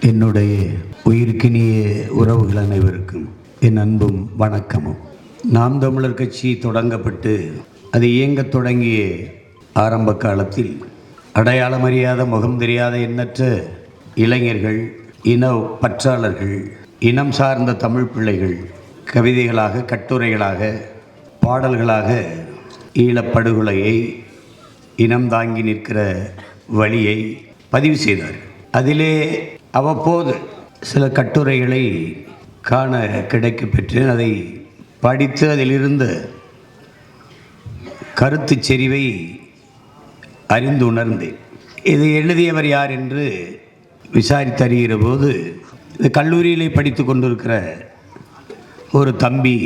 என்னுடைய உயிருக்கினிய உறவுகள் அனைவருக்கும் என் அன்பும் வணக்கமும். நாம் தமிழர் கட்சி தொடங்கப்பட்டு அது இயங்கத் தொடங்கிய ஆரம்ப காலத்தில் அடையாளம் அறியாத முகம் தெரியாத எண்ணற்ற இளைஞர்கள் இன பற்றாளர்கள் இனம் சார்ந்த தமிழ் பிள்ளைகள் கவிதைகளாக கட்டுரைகளாக பாடல்களாக ஈழப்படுகொலையை இனம் தாங்கி நிற்கிற வழியை பதிவு செய்தார் அதிலே அவ்வப்போது சில கட்டுரைகளை காண கிடைக்க பெற்றேன். அதை படித்து அதிலிருந்த கருத்து செறிவை அறிந்து உணர்ந்தேன். இதை எழுதியவர் யார் என்று விசாரித்து அறிகிற போது இது கல்லூரியிலே படித்து கொண்டிருக்கிற ஒரு தம்பி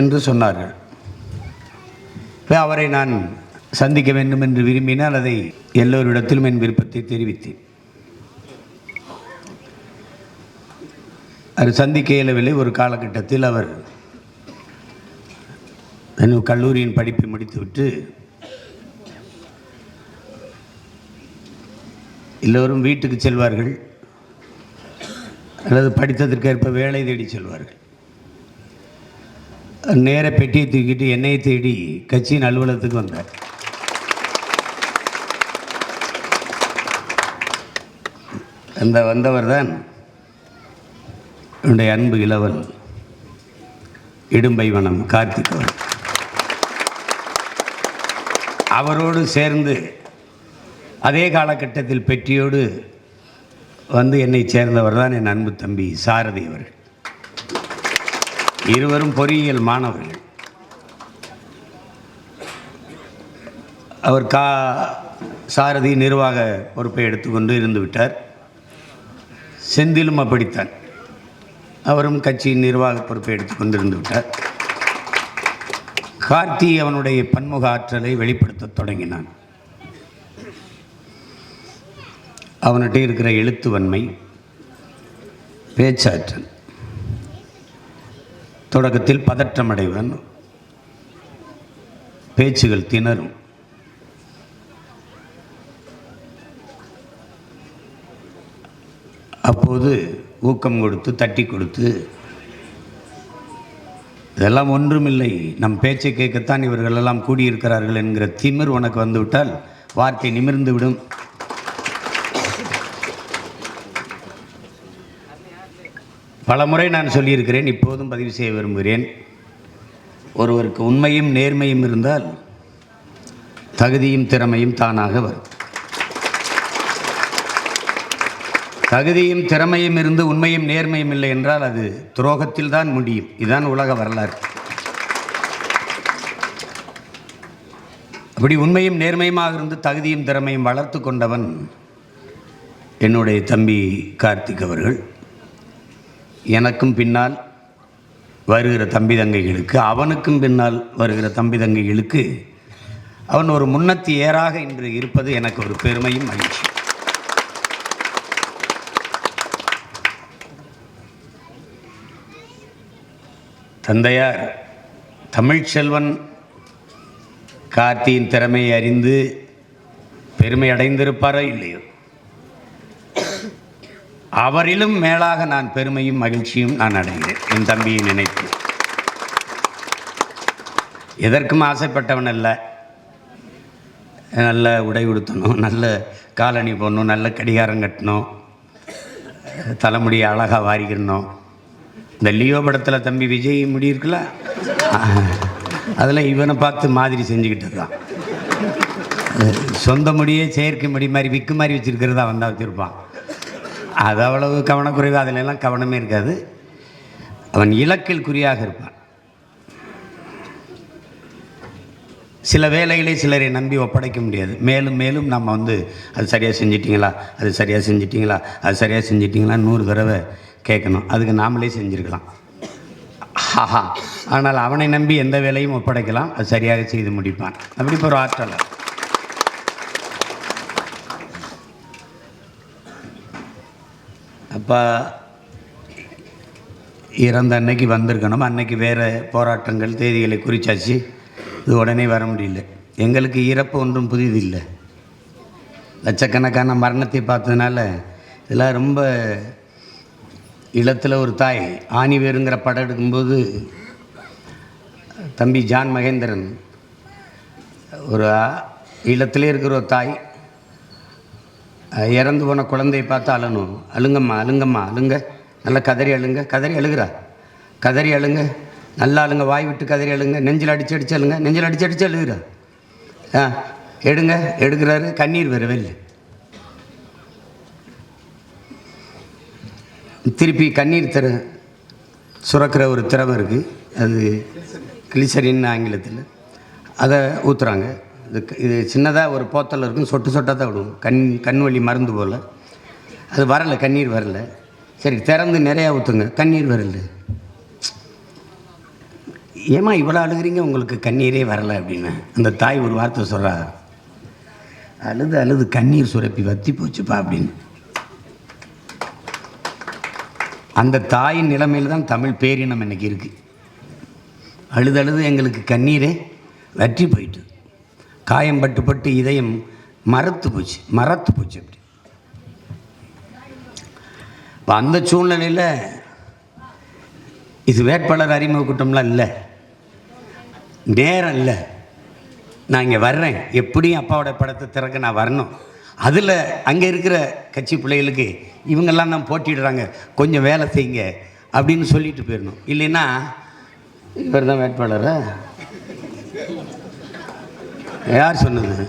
என்று சொன்னார்கள். அவரை நான் சந்திக்க வேண்டும் என்று விரும்பினால் அதை எல்லோரிடத்திலும் என் விருப்பத்தை தெரிவித்தேன். அது சந்திக்க இயலவில்லை. ஒரு காலகட்டத்தில் அவர் கல்லூரியின் படிப்பை முடித்துவிட்டு எல்லோரும் வீட்டுக்கு செல்வார்கள். அல்லது படித்ததற்கேற்ப வேலை தேடி செல்வார்கள். நேர பெட்டியை தூக்கிட்டு என்னையை தேடி கட்சியின் அலுவலகத்துக்கு வந்தார். அந்த வந்தவர் தான் என்னுடைய அன்பு இளவல் இடும்பைவனம் கார்த்திக் அவர் அவரோடு சேர்ந்து அதே காலகட்டத்தில் பெற்றியோடு வந்து என்னை சேர்ந்தவர் தான் என் அன்பு தம்பி சாரதி அவர்கள். இருவரும் பொறியியல் மாணவர்கள். அவர் கா சாரதி நிர்வாக பொறுப்பை எடுத்துக்கொண்டு இருந்து விட்டார். செந்திலும் அப்படித்தான். அவரும் கட்சியின் நிர்வாக பொறுப்பை எடுத்து கொண்டிருந்து விட்டார். கார்த்தி அவனுடைய பன்முக ஆற்றலை வெளிப்படுத்தத் தொடங்கினான். அவன்கிட்ட இருக்கிற எழுத்து வன்மை பேச்சாற்றல் தொடக்கத்தில் பதற்றமடைவன் பேச்சுகள் திணறும். அப்போது ஊக்கம் கொடுத்து தட்டி கொடுத்து. இதெல்லாம் ஒன்றுமில்லை. நம் பேச்சை கேட்கத்தான் இவர்கள் எல்லாம் கூடியிருக்கிறார்கள் என்கிற திமிர் உனக்கு வந்துவிட்டால் வார்த்தை நிமிர்ந்து விடும். பல முறை நான் சொல்லியிருக்கிறேன் இப்போதும் பதிவு செய்ய விரும்புகிறேன். ஒருவருக்கு உண்மையும் நேர்மையும் இருந்தால் தகுதியும் திறமையும் தானாக வரும். தகுதியும் திறமையும் இருந்து உண்மையும் நேர்மையும் இல்லை என்றால் அது துரோகத்தில் தான் முடியும். இதுதான் உலக வரலாறு. அப்படி உண்மையும் நேர்மையுமாக இருந்து தகுதியும் திறமையும் வளர்த்து கொண்டவன் என்னுடைய தம்பி கார்த்திக் அவர்கள். எனக்கும் பின்னால் வருகிற தம்பி தங்கைகளுக்கு அவனுக்கும் பின்னால் வருகிற தம்பி தங்கைகளுக்கு அவன் ஒரு முன்னத்தி ஏறாக இன்று இருப்பது எனக்கு ஒரு பெருமையும் மகிழ்ச்சி தந்தையார் தமிழ்ச்செல்வன் கார்த்தியின் திறமையை அறிந்து பெருமை அடைந்திருப்பாரோ இல்லையோ? அவரிலும் மேலாக நான் பெருமையும் மகிழ்ச்சியும் நான் அடைகிறேன் என் தம்பியை நினைத்து. எதற்கும் ஆசைப்பட்டவன் அல்ல. நல்ல உடை உடுத்தணும் நல்ல காலணி போடணும் நல்ல கடிகாரம் கட்டணும் தலைமுடியை அழகாக வாரிக்கணும் இந்த லியோ படத்தில் தம்பி விஜய் முடி இருக்குல்ல? அதில் இவனை பார்த்து மாதிரி செஞ்சுக்கிட்டு இருக்கான் சொந்த முடியே செயற்கை முடி மாதிரி விக்கு மாதிரி வச்சுருக்கிறதா வந்தால் வச்சுருப்பான். அது அவ்வளவு கவனக்குறைவு அதிலெல்லாம் கவனமே இருக்காது. அவன் இலக்கில் குறியாக இருப்பான். சில வேலைகளை சிலரை நம்பி ஒப்படைக்க முடியாது. மேலும் மேலும் நம்ம வந்து அது சரியாக செஞ்சிட்டிங்களா? அது சரியாக செஞ்சிட்டிங்களா? அது சரியாக செஞ்சிட்டிங்களா? நூறு தடவை கேட்கணும். அதுக்கு நாமளே செஞ்சுருக்கலாம். ஹாஹா ஆனால் அவனை நம்பி எந்த வேலையும் ஒப்படைக்கலாம். அது சரியாக செய்து முடிப்பான். அப்படி இப்போ ஒரு ஆற்றலர் அப்போ இறந்த அன்னைக்கு வந்திருக்கணும். அன்னைக்கு வேறு போராட்டங்கள் தேதிகளை குறிச்சாச்சு. இது உடனே வர முடியல. எங்களுக்கு இறப்பு ஒன்றும் புதிதில்லை. லட்சக்கணக்கான மரணத்தை பார்த்ததுனால இதெல்லாம் ரொம்ப இல்லத்தில் ஒரு தாய் ஆணி வேறுங்கிற படம் எடுக்கும்போது தம்பி ஜான் மகேந்திரன் ஒரு இல்லத்திலே இருக்கிற ஒரு தாய் இறந்து போன குழந்தையை பார்த்து அழணும் அழுங்கம்மா அழுங்கம்மா அழுங்க. நல்லா கதறி அழுங்க. கதறி அழுகிறா. கதறி அழுங்க. நல்லாளுங்க வாய் விட்டு கதறி எழுங்க நெஞ்சில் அடிச்சு அடிச்சு எழுங்க நெஞ்சில் அடிச்சு அடிச்சு அழுகிறா? ஆ எடுங்க எடுக்கிறாரு கண்ணீர் வரவே இல்லை திருப்பி கண்ணீர் திற சுரக்கிற ஒரு திறமை இருக்குது அது கிளிசரின்னு ஆங்கிலத்தில். அதை ஊற்றுறாங்க இது இது சின்னதாக ஒரு போத்தல் இருக்கும் சொட்டு சொட்டாக தான் விடுவோம் கண் கண் வலி மருந்து போல். அது வரலை கண்ணீர் வரல. சரி திறந்து நிறையா ஊற்றுங்க கண்ணீர் வரல. ஏம்மா இவ்வளோ அழுகுறீங்க உங்களுக்கு கண்ணீரே வரலை அப்படின்னு. அந்த தாய் ஒரு வார்த்தை சொல்கிறா அழுது அழுது கண்ணீர் சுரப்பி வத்தி போச்சுப்பா அப்படின்னு. அந்த தாயின் நிலைமையில் தான் தமிழ் பேரினம் இன்னைக்கு இருக்குது அழுது அழுது எங்களுக்கு கண்ணீரே வற்றி போயிட்டு. காயம் பட்டு பட்டு இதயம் மரத்து போச்சு மரத்து போச்சு அப்படி. இப்போ அந்த சூழ்நிலையில் இது வேட்பாளர் அறிமுக கூட்டம்லாம் இல்லை. நேரம் இல்லை நான் இங்கே வர்றேன். எப்படியும் அப்பாவோட படத்தை திறக்க நான் வரணும். அதில் அங்கே இருக்கிற கட்சி பிள்ளைகளுக்கு இவங்கெல்லாம் தான் போட்டிடுறாங்க கொஞ்சம் வேலை செய்யுங்க அப்படின்னு சொல்லிட்டு போயிடணும். இல்லைன்னா இவர் தான் வேட்பாளரா? யார் சொன்னது?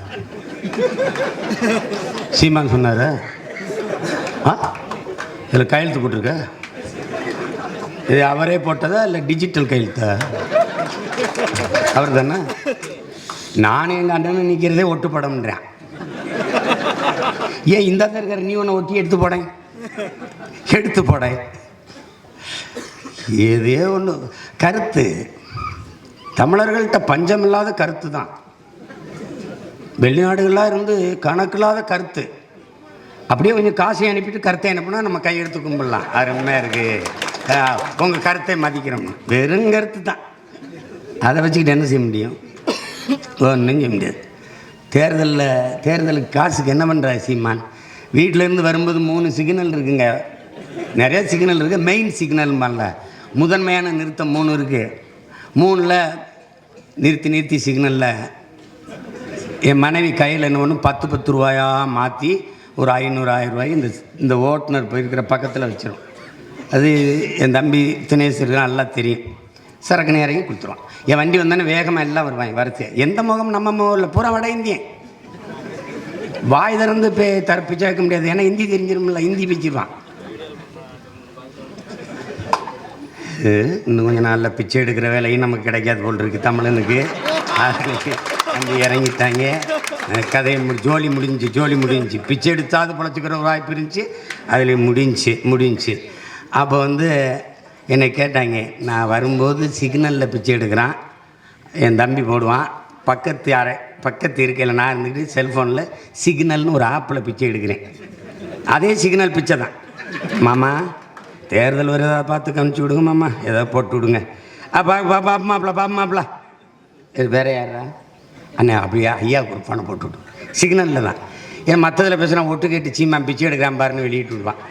சீமான் சொன்னாரா? ஆ? இதில் கையெழுத்து போட்டிருக்க? இது அவரே போட்டதா இல்லை டிஜிட்டல் கையெழுத்தா? அவர் தானே நானும் எங்கள் அண்ணனும் நிற்கிறதே ஒட்டு படம்ன்றேன் ஏன் இந்த இருக்கிற நீ ஒன்று ஒட்டி எடுத்து போடேன். எடுத்து போடேன். ஏதே ஒன்று கருத்து. தமிழர்கள்ட்ட பஞ்சமில்லாத கருத்து தான். வெளிநாடுகளாக இருந்து கணக்கில்லாத கருத்து. அப்படியே கொஞ்சம் காசை அனுப்பிட்டு கருத்தை அனுப்புனா நம்ம கையெடுத்து கும்பிடலாம். அருமையாக இருக்குது உங்கள் கருத்தை மதிக்கிறோம். வெறும் கருத்து தான். அதை வச்சுக்கிட்டு என்ன செய்ய முடியும்? ஒன்றும் செய்ய முடியாது. தேர்தலில் தேர்தலுக்கு காசுக்கு என்ன பண்ணுறா சீமான்? வீட்டில் இருந்து வரும்போது மூணு சிக்னல் இருக்குங்க. நிறைய சிக்னல் இருக்குது மெயின் சிக்னல் பண்ணல முதன்மையான நிறுத்தம் மூணு இருக்குது மூணில் நிறுத்தி நிறுத்தி சிக்னலில் என் மனைவி கையில் என்ன ஒன்று பத்து பத்து ரூபாயாக மாற்றி ஒரு ஐநூறு ஆயிரம் ரூபாய் இந்த இந்த ஓட்டுநர் போயிருக்கிற பக்கத்தில் வச்சிடும் அது என் தம்பி தினேசருக்கு நல்லா தெரியும். சரக்கு இறங்கி கொடுத்துருவான் என் வண்டி வந்தானே வேகமாக எல்லாம் வருவாங்க வரத்து எந்த முகம்? நம்ம முகம் இல்லை பூரா வட இந்தியன். வாய் திறந்து பே தர பிச்சை வைக்க முடியாது. ஏன்னா ஹிந்தி தெரிஞ்சிருமில்ல ஹிந்தி பிச்சிருவான் இன்னும் கொஞ்சம் நாளில் பிச்சை எடுக்கிற வேலையும் நமக்கு கிடைக்காது போல் இருக்கு. தமிழனுக்கு. அதுக்கு அங்கே இறங்கிட்டாங்க. கதை ஜோலி முடிஞ்சு ஜோலி முடிஞ்சு. பிச்சை எடுத்தாது பிழைச்சிக்கிற ஒரு வாய்ப்பு இருந்துச்சு. அதில் முடிஞ்சு முடிஞ்சு. அப்போ வந்து என்னை கேட்டாங்க நான் வரும்போது சிக்னலில் பிச்சை எடுக்கிறான். என் தம்பி போடுவான். பக்கத்து அறை பக்கத்து இருக்கையில் நான் இருந்துக்கிட்டு செல்ஃபோனில் சிக்னல்னு ஒரு ஆப்பில் பிச்சை எடுக்கிறேன். அதே சிக்னல் பிச்சை தான். மாமா தேர்தல் வருதா பார்த்து கமிச்சு விடுங்க மாமா. ஏதாவது போட்டு விடுங்க. அப்பா பாப்பா மாப்பிள பாப்பா மாப்பிள. இது வேற யாரா அண்ணே அப்படியா? ஐயா ஒரு பணம் போட்டு விடு. சிக்னலில் தான். ஏன் மற்றதில் பேசுகிறான் ஒட்டு கேட்டு சீமா பிச்சை எடுக்கிறான் பாருன்னு வெளியிட்டு விடுவான்.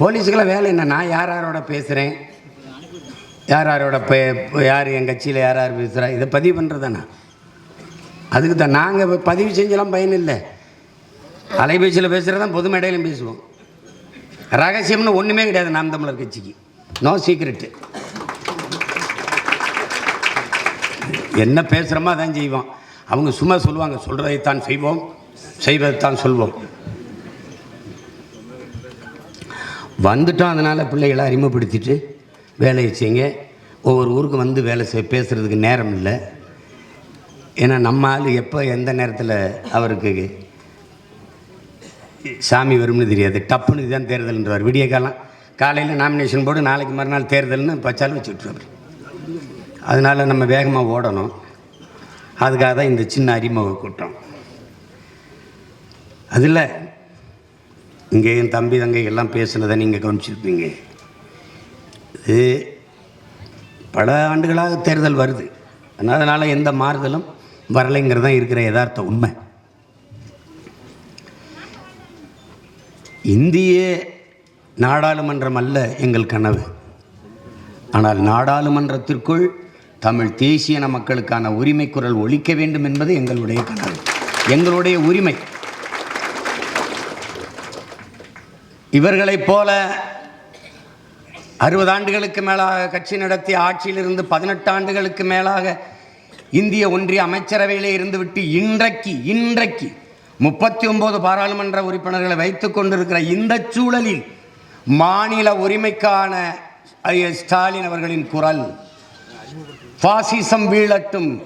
போலீஸுக்கெல்லாம் வேலை என்ன நான் யார் யாரோட பேசுகிறேன் யார் யாரோட பே யார் என் கட்சியில் யார் யார் பேசுகிறா இதை பதிவு பண்ணுறதாண்ணா அதுக்கு தான் நாங்கள் பதிவு செஞ்செல்லாம் பயன் இல்லை. அலைபேசியில் பேசுகிறது தான் பொது மேடையிலும் பேசுவோம். ரகசியம்னு ஒன்றுமே கிடையாது நாம் தமிழர் கட்சிக்கு. நோ சீக்ரெட்டு என்ன பேசுகிறோமோ அதான் செய்வோம். அவங்க சும்மா சொல்லுவாங்க சொல்கிறதைத்தான் செய்வோம் செய்வதைத்தான் சொல்வோம். வந்துட்டோம் அதனால் பிள்ளைகளை அறிமுகப்படுத்திட்டு வேலையை செய்யுங்க. ஒவ்வொரு ஊருக்கு வந்து வேலை செய் பேசுகிறதுக்கு நேரம் இல்லை. ஏன்னா நம்ம ஆள் எப்போ எந்த நேரத்தில் அவருக்கு சாமி வரும்னு தெரியாது. டப்புன்னு இதுதான் தேர்தல்ன்றவர். விடிய காலம் காலையில் நாமினேஷன் போட்டு நாளைக்கு மறுநாள் தேர்தல்னு பச்சாலும் வச்சுட்ருவார் அதனால் நம்ம வேகமாக ஓடணும். அதுக்காக தான் இந்த சின்ன அறிமுக கூட்டம். அதில் இங்கே என் தம்பி தங்கை எல்லாம் பேசுனதை நீங்கள் கவனிச்சிருப்பீங்க. இது பல ஆண்டுகளாக தேர்தல் வருது. அதனால் எந்த மாறுதலும் வரலைங்கிறது தான் இருக்கிற யதார்த்த உண்மை. இந்திய நாடாளுமன்றம் அல்ல எங்கள் கனவு. ஆனால் நாடாளுமன்றத்திற்குள் தமிழ் தேசியன மக்களுக்கான உரிமை குரல் ஒழிக்க வேண்டும் என்பது எங்களுடைய கனவு. எங்களுடைய உரிமை. இவர்களைப் போல அறுபது ஆண்டுகளுக்கு மேலாக கட்சி நடத்தி ஆட்சியிலிருந்து பதினெட்டு ஆண்டுகளுக்கு மேலாக இந்திய ஒன்றிய அமைச்சரவையிலே இருந்துவிட்டு இன்றைக்கு இன்றைக்கு முப்பத்தி ஒன்பது பாராளுமன்ற உறுப்பினர்களை வைத்துக் கொண்டிருக்கிற இந்த சூழலில் மாநில உரிமைக்கான ஸ்டாலின் அவர்களின் குரல். பாசிசம் வீழட்டும்.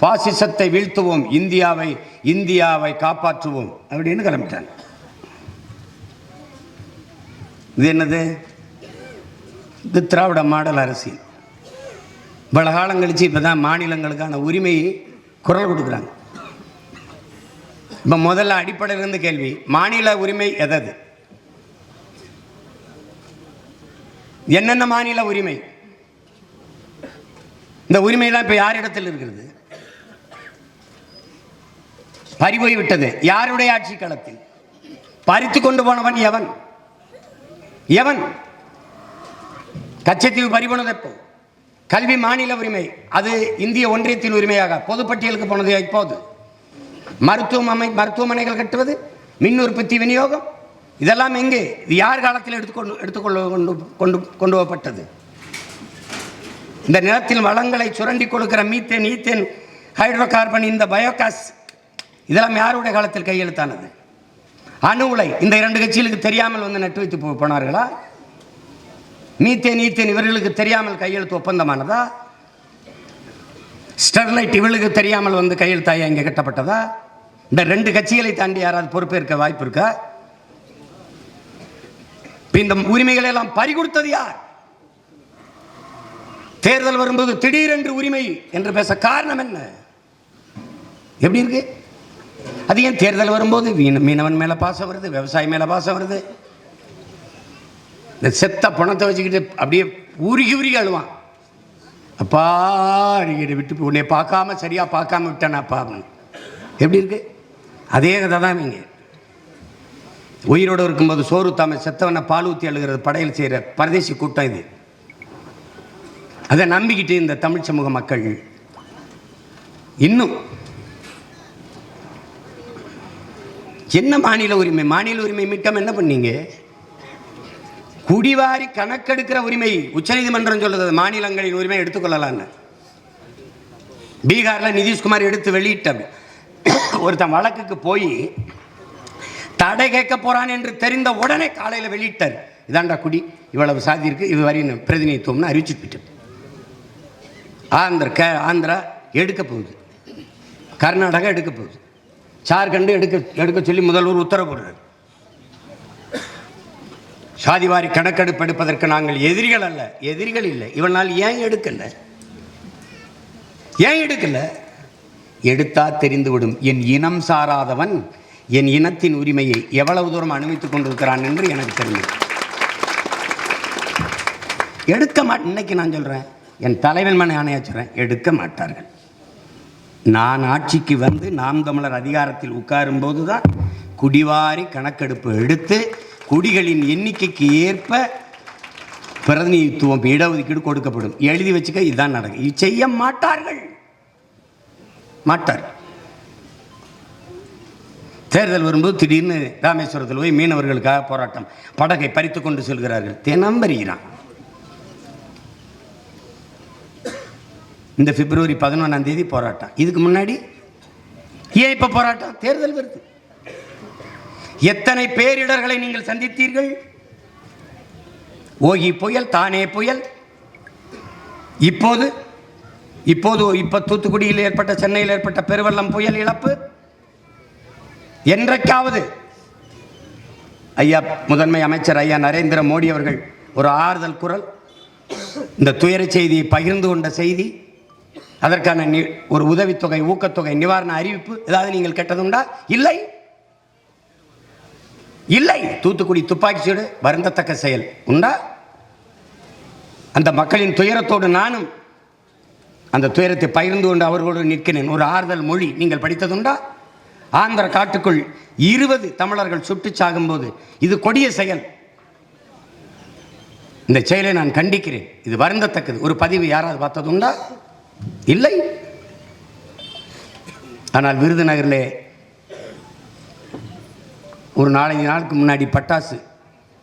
பாசிசத்தை வீழ்த்துவோம். இந்தியாவை இந்தியாவை காப்பாற்றுவோம். அப்படின்னு கிளம்பிட்டாங்க. இது என்னது? இது திராவிட மாடல் அரசியல் பல காலம் கழிச்சு இப்போ தான் மாநிலங்களுக்கான உரிமையை குரல் கொடுக்குறாங்க. இப்போ முதல்ல அடிப்படையிலிருந்து கேள்வி மாநில உரிமை எதது? என்னென்ன மாநில உரிமை? இந்த உரிமையெல்லாம் இப்போ யாரிடத்தில் இருக்கிறது? பறிபோய் விட்டது யாருடைய ஆட்சி களத்தில் பறித்து கொண்டு போனவன் எவன்? எவன்? கச்சத்தீவு பறிபோனது எப்போ கல்வி மாநில உரிமை. அது இந்திய ஒன்றியத்தின் உரிமையாக. பொதுப்பட்டியலுக்கு போனது இப்போது. மருத்துவம் அமை மருத்துவமனைகள் கட்டுவது மின் உற்பத்தி விநியோகம். இதெல்லாம் எங்கே? இது யார் காலத்தில் எடுத்துக்கொண்டு எடுத்துக்கொள்ள கொண்டு கொண்டு கொண்டு போகப்பட்டது? இந்த நிலத்தில் வளங்களை சுரண்டி கொடுக்கிற மீத்தேன் ஈத்தேன் ஹைட்ரோ கார்பன் இந்த பயோகாஸ் இதெல்லாம் யாருடைய காலத்தில் கையெழுத்தானது? அணு உலை இந்த இரண்டு கட்சிகளுக்கு தெரியாமல் வந்து நட்டு வைத்து போ- போனார்களா? மீத்தேன் ஈத்தேன் இவர்களுக்கு தெரியாமல் கையெழுத்து ஒப்பந்தமானதா? ஸ்டெர்லைட் இவளுக்கு தெரியாமல் வந்து கையெழுத்தாயா இங்கே கட்டப்பட்டதா? இந்த ரெண்டு கட்சிகளை தாண்டி யாராவது பொறுப்பேற்க வாய்ப்பு இருக்கா? இந்த உரிமைகளை எல்லாம் பறிகொடுத்தது யார்? தேர்தல் வரும்போது திடீரென்று உரிமை என்று பேச காரணம் என்ன? எப்படி இருக்கு? அது ஏன் தேர்தல் வரும்போது? மீனவன் மேல பாசம் வருது விவசாயி மேல பாசம் வருது. இந்த செத்த பணத்தை வச்சுக்கிட்டு அப்படியே உருகி உருகி அழுவான். அப்பா அடிக்கிட்டு விட்டு உன்னை பார்க்காம சரியா பார்க்காம விட்டானாப்பா அப்படின்னு. எப்படி இருக்கு? அதே கதை தான் இவங்க உயிரோடு இருக்கும்போது சோறு தாம செத்தவனை பால் ஊற்றி அழுகிறது படையல் செய்கிற பரதேசி கூட்டம் இது. அதை நம்பிக்கிட்டு இந்த தமிழ் சமூக மக்கள் இன்னும் என்ன மாநில உரிமை? மாநில உரிமை மீட்காம என்ன பண்ணீங்க? குடிவாரி கணக்கெடுக்கிற உரிமை உச்சநீதிமன்றம் சொல்லுது மாநிலங்களின் உரிமை எடுத்துக்கொள்ளலான்னு பீகாரில் நிதிஷ்குமார் எடுத்து வெளியிட்ட ஒருத்தன் வழக்குக்கு போய் தடை கேட்க போறான் என்று தெரிந்த உடனே காலையில் வெளியிட்டார். இதாண்டா குடி இவ்வளவு சாதி இருக்கு இது வரையும் பிரதிநிதித்துவம்னு அறிவிச்சுட்டு ஆந்திர கே ஆந்திரா எடுக்க போகுது. கர்நாடகா எடுக்க போகுது. ஜார்க்கண்டு எடுக்க எடுக்க சொல்லி முதல்வர் உத்தரவுடுறார் சாதிவாரி கணக்கெடுப்பு எடுப்பதற்கு நாங்கள் எதிரிகள் அல்ல எதிரிகள் இல்லை. இவனால் ஏன் எடுக்கல? ஏன் எடுக்கல? எடுத்தா தெரிந்துவிடும். என் இனம் சாராதவன் என் இனத்தின் உரிமையை எவ்வளவு தூரம் அனுமதித்துக் கொண்டிருக்கிறான் என்று எனக்கு தெரியும். எடுக்க மாட்டேன் இன்னைக்கு நான் சொல்றேன் என் தலைவன் மனை ஆணையா எடுக்க மாட்டார்கள். நான் ஆட்சிக்கு வந்து நாம் தமிழர் அதிகாரத்தில் உட்காரும் போதுதான் குடிவாரி கணக்கெடுப்பு எடுத்து குடிகளின் எண்ணிக்கைக்கு ஏற்ப பிரதிநிதித்துவம் இடஒதுக்கீடு கொடுக்கப்படும். எழுதி வச்சுக்க இதுதான் நடக்கும் இது செய்ய மாட்டார்கள். மாட்டார். தேர்தல் வரும்போது திடீர்னு ராமேஸ்வரத்தில் போய் மீனவர்களுக்காக போராட்டம். படகை பறித்து கொண்டு செல்கிறார்கள். தினம் வருகிறான். இந்த பிப்ரவரி பதினொன்றாம் தேதி போராட்டம். இதுக்கு முன்னாடி ஏன் இப்போ போராட்டம்? தேர்தல் வருது. எத்தனை பேரிடர்களை நீங்கள் சந்தித்தீர்கள்? ஓகி புயல் தானே புயல். இப்போது இப்போது இப்போ தூத்துக்குடியில் ஏற்பட்ட சென்னையில் ஏற்பட்ட பெருவெள்ளம் புயல் இழப்பு. என்றைக்காவது ஐயா முதன்மை அமைச்சர் ஐயா நரேந்திர மோடி அவர்கள் ஒரு ஆறுதல் குரல் இந்த துயர செய்தியை பகிர்ந்து கொண்ட செய்தி அதற்கான நி- ஒரு உதவித்தொகை ஊக்கத்தொகை நிவாரண அறிவிப்பு ஏதாவது நீங்கள் கேட்டதுண்டா? இல்லை. இல்லை. தூத்துக்குடி துப்பாக்கி சூடு வருந்தத்தக்க செயல். உண்டா? அந்த மக்களின் துயரத்தோடு நானும் அந்த துயரத்தை பகிர்ந்து கொண்டு அவர்களோடு நிற்கிறேன். ஒரு ஆறுதல் மொழி. நீங்கள் படித்ததுண்டா? ஆந்திர காட்டுக்குள் இருபது தமிழர்கள் சுட்டு சாகும்போது இது கொடிய செயல். இந்த செயலை நான் கண்டிக்கிறேன். இது வருந்தத்தக்கது. ஒரு பதிவு யாராவது பார்த்ததுண்டா? இல்லை. ஆனால் விருதுநகரில் ஒரு நாலஞ்சு நாளுக்கு முன்னாடி பட்டாசு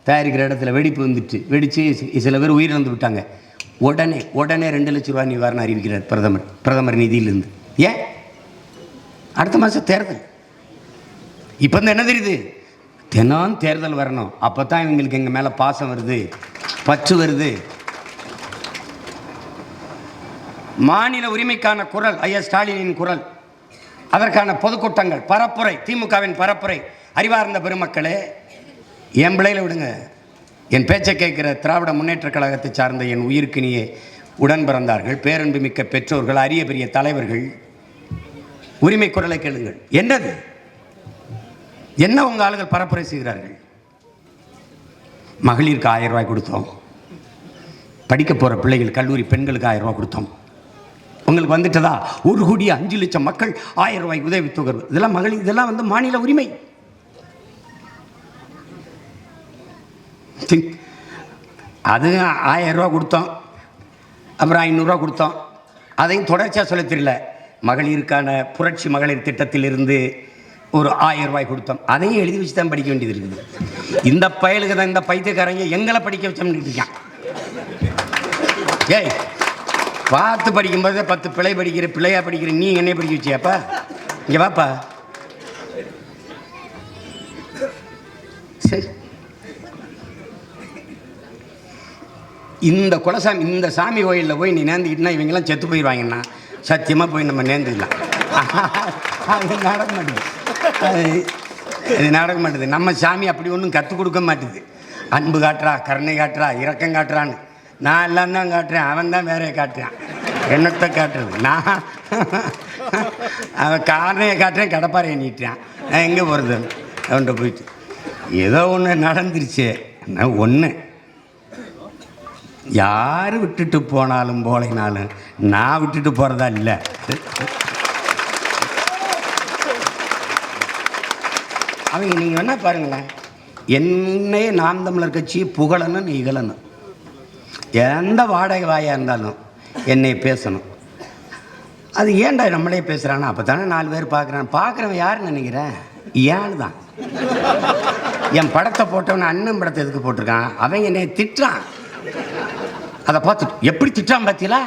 தயாரிக்கிற இடத்துல வெடிப்பு வந்துட்டு வெடித்து சில பேர் உயிரிழந்து விட்டாங்க. உடனே உடனே ரெண்டு லட்ச ரூபா நிவாரணம் அறிவிக்கிறார் பிரதமர் பிரதமர் நிதியிலிருந்து. ஏன்? அடுத்த மாதம் தேர்தல். இப்போ வந்து என்ன தெரியுது? தினம் தேர்தல் வரணும். அப்போ தான் இவங்களுக்கு எங்கள் மேலே பாசம் வருது பற்று வருது. மாநில உரிமைக்கான குரல் ஐயா ஸ்டாலினின் குரல். அதற்கான பொதுக்கூட்டங்கள் பரப்புரை திமுகவின் பரப்புரை அறிவார்ந்த பெருமக்களே என் பிள்ளையில விடுங்க. என் பேச்சை கேட்கிற திராவிட முன்னேற்றக் கழகத்தை சார்ந்த என் உயிர்க்கினியே உடன் பிறந்தார்கள் பேரன்பு மிக்க பெற்றோர்கள் அரிய பெரிய தலைவர்கள். உரிமை குரலை கேளுங்கள். என்னது? என்ன உங்கள் ஆளுகள் பரப்புரை செய்கிறார்கள்? மகளிருக்கு ஆயிரம் ரூபாய் கொடுத்தோம். படிக்க போகிற பிள்ளைகள் கல்லூரி பெண்களுக்கு ஆயிரம் ரூபாய் கொடுத்தோம். உங்களுக்கு வந்துட்டதா? ஒரு கோடி அஞ்சு லட்சம் மக்கள் ஆயிரம் ரூபாய் உதவித்தொகை இதெல்லாம் மகளிர் இதெல்லாம் வந்து மாநில உரிமை. அது ஆயிரம் ரூபா கொடுத்தோம். அப்புறம் ஐநூறுரூவா கொடுத்தோம். அதையும் தொடர்ச்சியாக சொல்ல தெரியல. மகளிருக்கான புரட்சி மகளிர் திட்டத்திலிருந்து ஒரு ஆயிரம் ரூபாய் கொடுத்தோம். அதையும் எழுதி வச்சு தான் படிக்க வேண்டியது இருக்குது. இந்த பயலுக்கு தான் இந்த பைத்தியக்காரங்க எங்களை படிக்க வச்சோம்னு இருக்கான். ஏய் பார்த்து படிக்கும்போது பத்து பிள்ளை படிக்கிற பிள்ளையாக படிக்கிற நீ என்னைய படிக்க வச்சியாப்பா? இங்கே வாப்பா. சரி. இந்த குலசாமி இந்த சாமி கோயிலில் போய் நீ நேர்ந்துக்கிட்டுனா இவங்கெல்லாம் செத்து போயிடுவாங்கண்ணா சத்தியமாக போய் நம்ம நேர்ந்துக்கலாம். அது நடக்க மாட்டேது அது இது நடக்க மாட்டேது நம்ம சாமி அப்படி ஒன்றும் கற்றுக் கொடுக்க மாட்டேது அன்பு காட்டுறா கருணை காட்டுறா இரக்கம் காட்டுறான்னு. நான் எல்லாம் தான் காட்டுறேன். அவன் தான் வேறையை காட்டுறான். என்னத்தை காட்டுறது? நான் அவன் காரணையை காட்டுறேன் கடப்பாறையை நீட்டுறான். நான் எங்கே போகிறது அவன்கிட்ட போயிட்டு. ஏதோ ஒன்று நடந்துருச்சு. ஒன்று யார் விட்டுட்டு போனாலும் போலைனாலும் நான் விட்டுட்டு போகிறதா இல்லை. அவங்க நீங்கள் வேணால் பாருங்களேன். என்னையே நாம் தமிழர் கட்சி புகழணும் இகழணும். எந்த வாடகை வாயாக இருந்தாலும் என்னை பேசணும். அது ஏன்டா நம்மளே பேசுகிறானா அப்போ தானே நாலு பேர் பார்க்குறான்? பார்க்குறவன் யாருன்னு நினைக்கிறேன்? ஏன்னு தான்? என் படத்தை போட்டவன் அண்ணன் படத்தை எதுக்கு போட்டிருக்கான்? அவன் என்னை திட்டுறான். அதை பார்த்து எப்படி திட்டான் பார்த்தீங்களா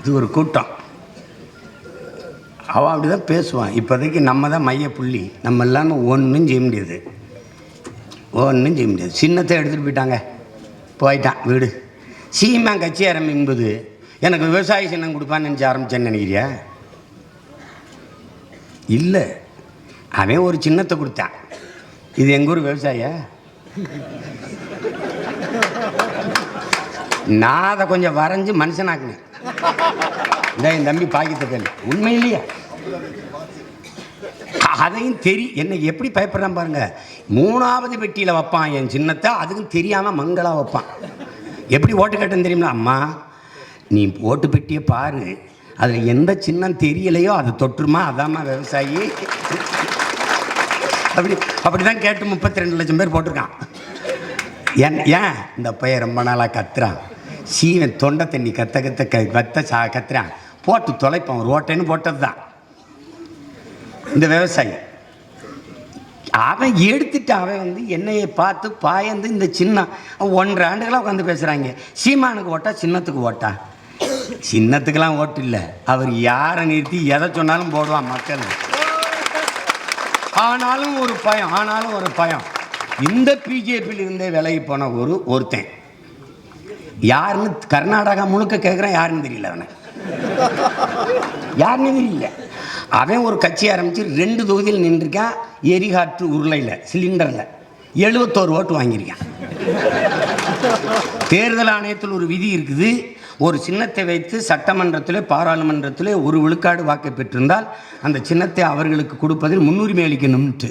இது ஒரு கூட்டம். அவன் அப்படி தான் பேசுவான். இப்போதைக்கு நம்ம தான் மைய புள்ளி நம்ம இல்லாமல் ஒன்றும் செய்ய முடியாது. ஒன்றும் செய்ய முடியாது. சின்னத்தை எடுத்துகிட்டு போயிட்டாங்க. போயிட்டான் வீடு. சீமா கட்சி ஆரம்பிக்கும்போது எனக்கு விவசாய சின்னம் கொடுப்பான்னு நினச்சி ஆரம்பிச்சேன்னு நினைக்கிறியா? இல்லை. அவன் ஒரு சின்னத்தை கொடுத்தான். இது எங்கள் ஊர் விவசாயியா நான் அதை கொஞ்சம் வரைஞ்சி மனுஷனாக்குனேன். இந்த என் தம்பி பாக்கித்த பேர் உண்மை இல்லையா? அதையும் தெரி என்னை எப்படி பயப்படுறான் பாருங்க. மூணாவது பெட்டியில் வைப்பான் என் சின்னத்தை அதுக்கும் தெரியாமல் மங்களாக வைப்பான். எப்படி ஓட்டு கட்டன்னு தெரியுமா அம்மா நீ ஓட்டு பெட்டியை பாரு. அதில் எந்த சின்னம் தெரியலையோ அது தொற்றுமா? அதாம்மா விவசாயி. அப்படி அப்படி தான் கேட்டு முப்பத்தி ரெண்டு லட்சம் பேர் போட்டிருக்கான். ஏன் ஏன்? இந்த பையன் ரொம்ப நாளாக கத்துறான். சீவன் தொண்டை தண்ணி கத்த கத்த க கத்த சா கத்துறான். போட்டு தொலைப்பான் ஒரு ஓட்டைன்னு போட்டது தான் இந்த விவசாயி. அவன் எடுத்துட்டு அவன் வந்து என்னையை பார்த்து பாயந்து இந்த சின்ன ஒன்றரை ஆண்டுகளாக உட்காந்து பேசுகிறாங்க சீமானுக்கு ஓட்டா சின்னத்துக்கு ஓட்டா? சின்னத்துக்கெல்லாம் ஓட்டு இல்லை. அவர் யாரை நிறுத்தி எதை சொன்னாலும் போடுவான் மக்கள். ஆனாலும் ஒரு பயம் ஆனாலும் ஒரு பயம். இந்த பிஜேபியில் இருந்தே விலகி போன ஒரு ஒருத்தன். யாருன்னு கர்நாடகா முழுக்க கேட்குறேன் யாருன்னு தெரியல அவனை. யாருன்னு தெரியல. அவன் ஒரு கட்சி ஆரம்பித்து ரெண்டு தொகுதியில் நின்றுருக்கான் எரிகாற்று உருளையில் சிலிண்டரில். எழுபத்தோரு ஓட்டு வாங்கியிருக்கான். தேர்தல் ஆணையத்தில் ஒரு விதி இருக்குது. ஒரு சின்னத்தை வைத்து சட்டமன்றத்திலே பாராளுமன்றத்திலே ஒரு விழுக்காடு வாக்கை பெற்றிருந்தால் அந்த சின்னத்தை அவர்களுக்கு கொடுப்பதில் முன்னுரிமை அளிக்கணும்ட்டு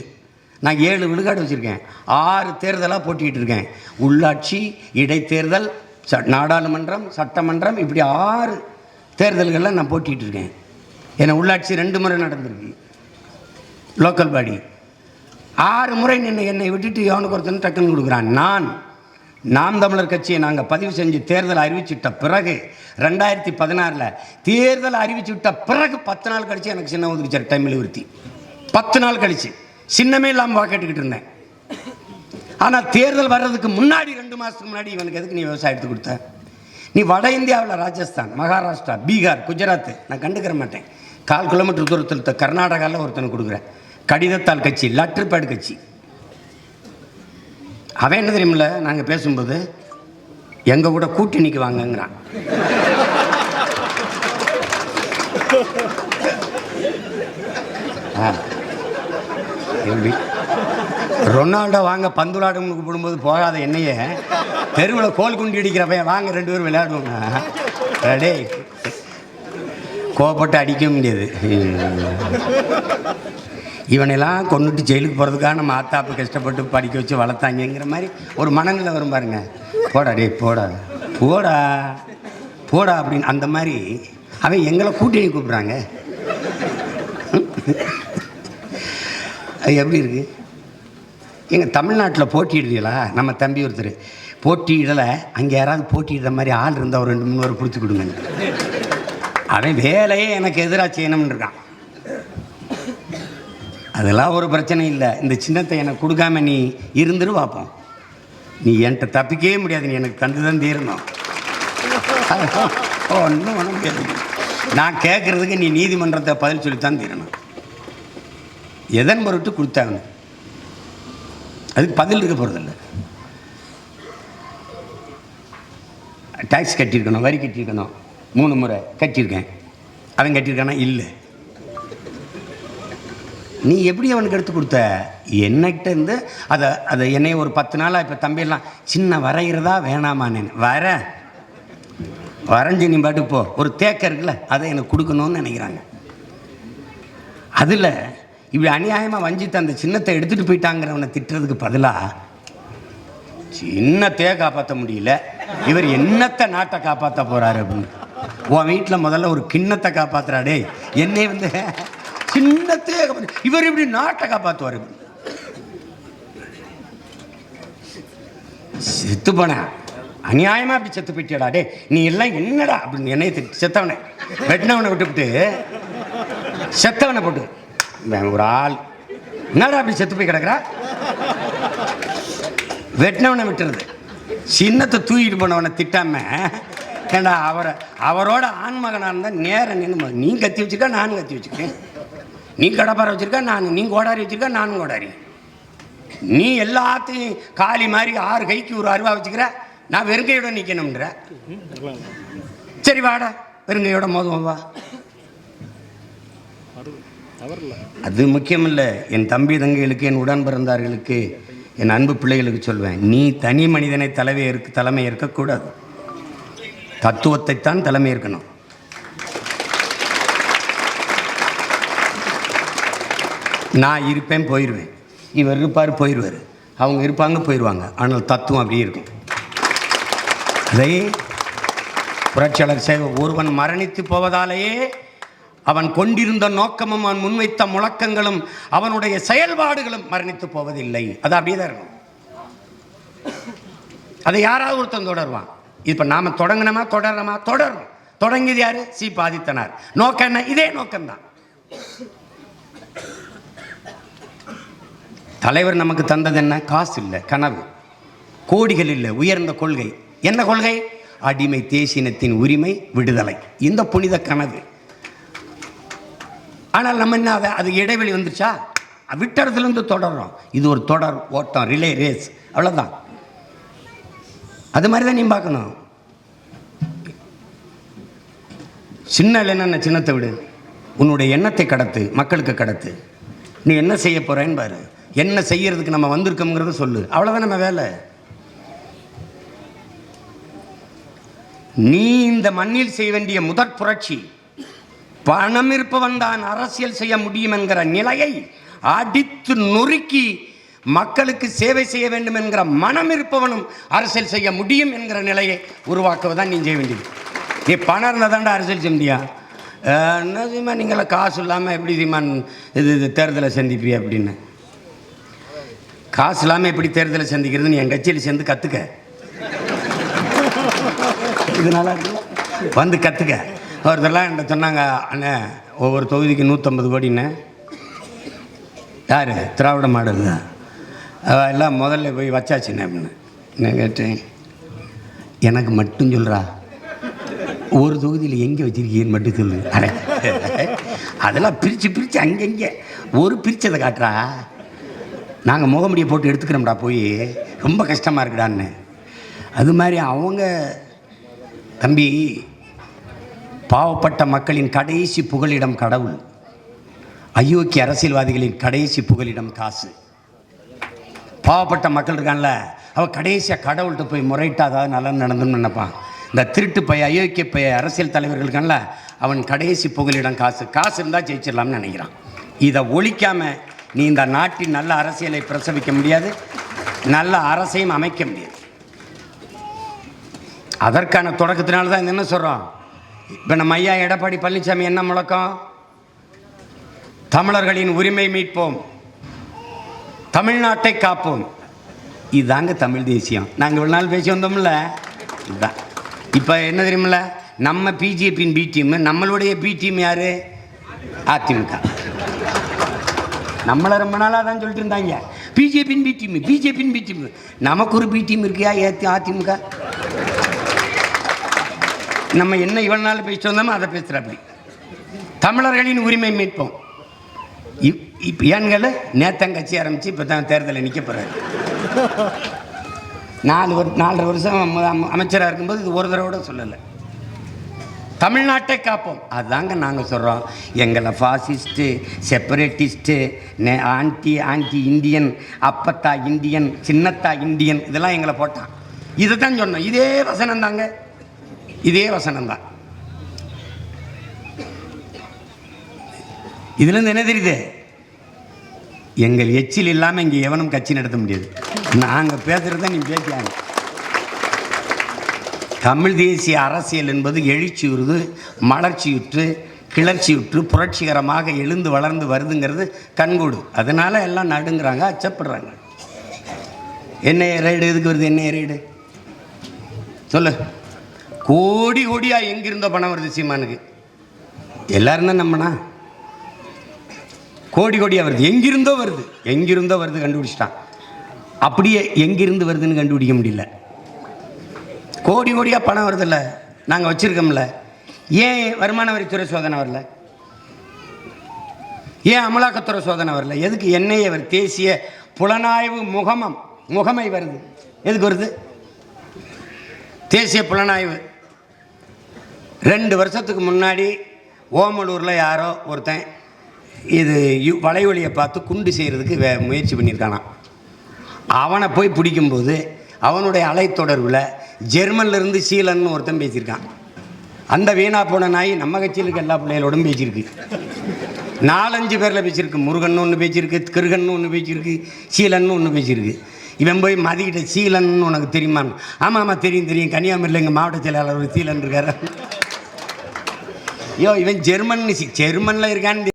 நான் ஏழு விழுக்காடு வச்சுருக்கேன். ஆறு தேர்தலாக போட்டிகிட்டு இருக்கேன். உள்ளாட்சி இடைத்தேர்தல் ச நாடாளுமன்றம் சட்டமன்றம் இப்படி ஆறு தேர்தல்களில் நான் போட்டிகிட்டு இருக்கேன். ஏன்னா உள்ளாட்சி ரெண்டு முறை நடந்திருக்கு. Local body. ஆறு முறை நின்று என்னை விட்டுட்டு எவனுக்கு ஒருத்தன் டக்குன்னு கொடுக்குறான். நான் நாம் தமிழர் கட்சியை நாங்கள் பதிவு செஞ்சு தேர்தல் அறிவிச்சுட்ட பிறகு ரெண்டாயிரத்தி பதினாறில் தேர்தல் அறிவிச்சு விட்ட பிறகு பத்து நாள் கழிச்சு எனக்கு சின்ன ஒதுக்கிச்சார் டைமில் விருத்தி பத்து நாள் கழிச்சு. சின்னமே இல்லாமல் வாக்கெட்டுக்கிட்டு இருந்தேன். ஆனால் தேர்தல் வர்றதுக்கு முன்னாடி ரெண்டு மாதத்துக்கு முன்னாடி இவனுக்கு எதுக்கு நீ விவசாயத்துக்கு கொடுத்த? நீ வட இந்தியாவில் ராஜஸ்தான் மகாராஷ்டிரா பீகார் குஜராத். நான் கண்டுக்கிற மாட்டேன். கால் கிலோமீட்டர் தூரத்தில் கர்நாடகாவில் ஒருத்தனை கொடுக்குறேன். கடிதத்தால் கட்சி லெட்டர் பேட் கட்சி. அவன் என்ன தெரியுமில்ல நாங்கள் பேசும்போது எங்கள் கூட கூட்டணிக்கு வாங்கங்கிறான். எப்படி? ரொனால்டோ வாங்க பந்து கூப்பிடும்போது போகாத என்னையே தெருவில் கோல் குண்டி அடிக்கிறப்ப வாங்க ரெண்டு பேரும் விளையாடுவோங்க டேய் கோவப்பட்டு அடிக்க முடியாது. இவனெல்லாம் கொண்டுட்டு ஜெயிலுக்கு போகிறதுக்காக நம்ம ஆத்தாப்பு கஷ்டப்பட்டு படிக்க வச்சு வளர்த்தாங்கங்கிற மாதிரி ஒரு மனநிலை வரும் பாருங்க. போடா டே போடா. போடா. போடா அப்படின்னு அந்த மாதிரி அவன் எங்களை கூட்டணி கூப்பிட்றாங்க. அது எப்படி இருக்கு? எங்கள் தமிழ்நாட்டில் போட்டியிடுறீங்களா? நம்ம தம்பி ஒருத்தர். போட்டியிடலை. அங்கே யாராவது போட்டியிடுற மாதிரி ஆள் இருந்தால் ஒரு ரெண்டு மூணு பேர் பிடிச்சி கொடுங்க. அவன் வேலையே எனக்கு எதிராக செய்யணும்னு இருக்கான். அதெல்லாம் ஒரு பிரச்சனை இல்லை. இந்த சின்னத்தை எனக்கு கொடுக்காம நீ இருந்துரு பார்ப்போம் நீ என்கிட்ட தப்பிக்கவே முடியாது. நீ எனக்கு தந்து தான் தீரணும். ஒன்றும் ஒன்றும் முடியாது. நான் கேட்குறதுக்கு நீ நீதிமன்றத்தை பதில் சொல்லித்தான் தீரணும். எதன் பொருட்டு கொடுத்தாங்க அதுக்கு பதில் இருக்க போகிறதில்ல டேக்ஸ் கட்டியிருக்கணும் வரி கட்டியிருக்கணும். மூணு முறை கட்டியிருக்கேன். அவன் கட்டியிருக்கானா? இல்லை. நீ எப்படி அவனுக்கு எடுத்து கொடுத்த? என்னகிட்ட இருந்து அதை அதை என்னை ஒரு பத்து நாளாக இப்போ தம்பியெல்லாம் சின்ன வரைகிறதா வேணாமான்னு வர. வரைஞ்சி நீ பாட்டு போ. ஒரு தேக்கர் இருக்குல்ல அதை எனக்கு கொடுக்கணும்னு நினைக்கிறாங்க. அதில் இப்படி அநியாயமாக வஞ்சித்த அந்த சின்னத்தை எடுத்துகிட்டு போயிட்டாங்கிறவனை திட்டுறதுக்கு பதிலாக சின்னத்தையே காப்பாற்ற முடியல. இவர் என்னத்தை நாட்டை காப்பாற்ற போகிறாரு அப்படின்னு. உன் வீட்டில் முதல்ல ஒரு கிண்ணத்தை காப்பாத்துறாடே என்னை வந்து சின்னத்தையே இவர் இப்படி நாட்டை காப்பாற்றுவார் செத்து போனேன் அநியாயமா அப்படி செத்து போயிட்டியடா டே நீ எல்லாம் என்னடா அப்படின்னு என்னைய செத்தவனை. வெட்டினவனை விட்டுவிட்டு செத்தவனை போட்டு. ஒரு ஆள். என்னடா அப்படி செத்து போய் கிடக்குறா? வெட்டினவனை விட்டுறது. சின்னத்தை தூக்கிட்டு போனவனை திட்டாம ஏண்டா அவரை அவரோட ஆண்மகனாக இருந்தால் நேரம் நின்று நீ கத்தி வச்சுருக்கா நானும் கத்தி வச்சுருக்கேன். நீ கடப்பாரை வச்சுருக்கா நான் நீ கோடாரி வச்சுருக்கா நானும் கோடாரி. நீ எல்லாத்தையும் காலி மாதிரி ஆறு கைக்கு ஒரு அருவா வச்சுக்கிற நான் வெறுங்கையோட நிற்கணும்ன்ற சரி வாடா வெறுங்கையோட மோதுவோம் வா. அது முக்கியமில்ல. என் தம்பி தங்கைகளுக்கு என் உடன் பிறந்தார்களுக்கு என் அன்பு பிள்ளைகளுக்கு சொல்வேன். நீ தனி மனிதனை தலைவை இருக்க தலைமை இருக்கக்கூடாது தத்துவத்தைத்தான் தலைமை இருக்கணும் நான் இருப்பேன் போயிடுவேன் இவர் இருப்பார் போயிடுவார் அவங்க இருப்பாங்க போயிடுவாங்க ஆனால் தத்துவம் அப்படியே இருக்கும். அதை புரட்சியாளர் சேவை ஒருவன் மரணித்து போவதாலேயே அவன் கொண்டிருந்த நோக்கமும் அவன் முன்வைத்த முழக்கங்களும் அவனுடைய செயல்பாடுகளும் மரணித்து போவதில்லை. அது அப்படியே தான் இருக்கும். அதை யாராவது ஒருத்தன் தொடருவான். இப்போ நாம் தொடங்கினோமா தொடர்றோமா தொடரும். தொடங்கியது யார்? சி. பாதித்தனார். நோக்கம் என்ன? இதே நோக்கம்தான். தலைவர் நமக்கு தந்தது என்ன? காசு இல்லை கனவு. கோடிகள் இல்லை உயர்ந்த கொள்கை. என்ன கொள்கை? அடிமை தேசினத்தின் உரிமை விடுதலை. இந்த புனித கனவு. ஆனால் நம்ம என்ன அதை அது இடைவெளி வந்துருச்சா? விட்டறதுலேருந்து தொடர்றோம். இது ஒரு தொடர் ஓட்டம் ரிலே ரேஸ். அவ்வளோதான் அது மாதிரி தான் நீ பார்க்கணும். சின்ன என்னென்ன சின்னத்தை விடு. உன்னுடைய எண்ணத்தை கடத்து மக்களுக்கு கடத்து. நீ என்ன செய்ய போகிறேன்னு பாரு. என்ன செய்யறதுக்கு நம்ம வந்திருக்கோங்கிறத சொல்லு. அவ்வளோதான் நம்ம வேலை. நீ இந்த மண்ணில் செய்ய வேண்டிய முதற் புரட்சி பணம் இருப்பவன் தான் அரசியல் செய்ய முடியும் என்கிற நிலையை அடித்து நொறுக்கி மக்களுக்கு சேவை செய்ய வேண்டும் என்கிற மனம் இருப்பவனும் அரசியல் செய்ய முடியும் என்கிற நிலையை உருவாக்குவதான் நீ செய்ய வேண்டியது. நீ பணம் இருந்தால் தாண்டா அரசியல் செய்ய முடியும் என்ன செய்யுமா நீங்களாம் காசு இல்லாமல் எப்படி தெரியுமா இது இது தேர்தலை சந்திப்பிய அப்படின்னு. காசு இல்லாமல் எப்படி தேர்தலை சந்திக்கிறதுன்னு என் கட்சியில் சேர்ந்து கற்றுக்க இதனால வந்து கற்றுக்க ஒருத்தரெல்லாம் என்கிட்ட சொன்னாங்க அண்ணே ஒவ்வொரு தொகுதிக்கு நூற்றம்பது கோடின்னு. யார்? திராவிட மாடல் தான். எல்லாம் முதல்ல போய் வச்சாச்சுண்ணே அப்படின்னு? நான் கேட்டேன்? எனக்கு மட்டும் சொல்கிறா ஒரு தொகுதியில் எங்கே வச்சிருக்கீங்கன்னு மட்டும் சொல்லு. அட அதெல்லாம் பிரித்து பிரித்து அங்கங்கே ஒரு பிரித்ததை காட்டுறா. நாங்கள் முகமுடியை போட்டு எடுத்துக்கிறோம்டா போய். ரொம்ப கஷ்டமாக இருக்குடான்னு. அது மாதிரி அவங்க தம்பி பாவப்பட்ட மக்களின் கடைசி புகலிடம் கடவுள். அயோக்கிய அரசியல்வாதிகளின் கடைசி புகலிடம் காசு. பாவப்பட்ட மக்கள் இருக்கான்ல அவன் கடைசியாக கடவுள்கிட்ட போய் முறையிட்டாதான் நல்லா நடந்துன்னு நினைப்பான். இந்த திருட்டு பைய அயோக்கிய பைய அரசியல் தலைவர்கள் இருக்கான்ல அவன் கடைசி புகலிடம் காசு. காசு இருந்தால் ஜெயிச்சிடலாம்னு நினைக்கிறான். இதை ஒழிக்காமல் நீ இந்த நாட்டின் நல்ல அரசியலை பிரசவிக்க முடியாது நல்ல அரசையும் அமைக்க முடியாது. அதற்கான தொடக்கத்தினால தான் என்ன சொல்கிறோம் இப்போ நம்ம ஐயா எடப்பாடி பழனிசாமி என்ன முழக்கம்? தமிழர்களின் உரிமை மீட்போம். தமிழ்நாட்டை காப்போம். இதுதாங்க தமிழ் தேசியம். நாங்கள் இவ்வளோ நாள் பேசி வந்தோம்ல? இதுதான் இப்போ என்ன தெரியுமில்ல? நம்ம பிஜேபியின் பி டீம் நம்மளுடைய பி டீம் யார்? அதிமுக. நம்மளை ரொம்ப நாளாக தான் சொல்லிட்டு இருந்தாங்க. பிஜேபியின் பி டீம் பிஜேபியின் பி டீம் நமக்கு ஒரு பி டீம் இருக்கியா? ஏத்தி அதிமுக? நம்ம என்ன இவ்வளோ நாள் பேசிட்டு வந்தோமோ அதை பேசுகிறாப்படி தமிழர்களின் உரிமை மீட்போம். இப்போ ஏன்கள் நேத்தம் கட்சி ஆரம்பித்து இப்போ தான் தேர்தலில் நிற்க போகிறாரு நாலு வரு நாலரை வருஷம் அமைச்சராக இருக்கும்போது இது ஒரு தடவை கூட சொல்லலை. தமிழ்நாட்டை காப்போம். அதுதாங்க நாங்கள் சொல்கிறோம் எங்களை ஃபாசிஸ்ட்டு செப்பரேட்டிஸ்ட்டு நே ஆன்டி ஆன்டி இந்தியன் அப்பத்தா இந்தியன் சின்னத்தா இந்தியன் இதெல்லாம் எங்களை போட்டான். இதை தான் சொன்னோம். இதே வசனம் தாங்க இதே வசனம் தான் இதுலேருந்து என்ன தெரியுது? எங்கள் எச்சில் இல்லாமல் இங்கே எவனும் கட்சி நடத்த முடியாது. நாங்கள் பேசுகிறத நீ பேசியாங்க தமிழ் தேசிய அரசியல் என்பது எழுச்சியுறுது மலர்ச்சியுற்று கிளர்ச்சியுற்று புரட்சிகரமாக எழுந்து வளர்ந்து வருதுங்கிறது கண்கூடு. அதனால் எல்லாம் நடுங்கிறாங்க அச்சப்படுறாங்க. என்ன ரைடு எதுக்கு வருது? என்ன ரைடு சொல்லு. கோடி கோடியாக எங்கிருந்தோ பணம் வருது சீமானுக்கு. எல்லாரும் தான் கோடி கோடியாக வருது. எங்கிருந்தோ வருது. எங்கிருந்தோ வருது கண்டுபிடிச்சிட்டான். அப்படியே எங்கிருந்து வருதுன்னு கண்டுபிடிக்க முடியல. கோடி கோடியாக பணம் வருதில்ல. நாங்கள் வச்சுருக்கோம்ல. ஏன் வருமான வரித்துறை சோதனை வரல? ஏன் அமலாக்கத்துறை சோதனை வரல? எதுக்கு என்னையே வருது தேசிய புலனாய்வு முகமம் முகமை வருது? எதுக்கு வருது? தேசிய புலனாய்வு. ரெண்டு வருஷத்துக்கு முன்னாடி ஓமலூரில் யாரோ ஒருத்தன் இது யு- வலைவலியை பார்த்து குண்டு செய்கிறதுக்கு வே முயற்சி பண்ணியிருக்கானான் அவனை போய் பிடிக்கும்போது அவனுடைய அலைத்தொடர்பில் ஜெர்மன்லேருந்து சீலன்னு ஒருத்தன் பேசியிருக்கான். அந்த வீணா போன நாய் நம்ம கட்சியில் இருக்க எல்லா பிள்ளைகளோடும் பேசியிருக்கு. நாலஞ்சு பேரில் பேசியிருக்கு. முருகன் ஒன்று பேசியிருக்கு கிருகன் ஒன்று பேசியிருக்கு சீலன்னு ஒன்று பேசியிருக்கு. இவன் போய் மதிக்கிட்ட சீலன்னு உனக்கு தெரியுமான்னு ஆமாம் ஆமாம் தெரியும் தெரியும். கன்னியாகுமரியில் எங்கள் மாவட்ட செயலாளர் சீலன் இருக்கார். ஐயோ இவன் ஜெர்மன் ஜெர்மனில் இருக்கான்னு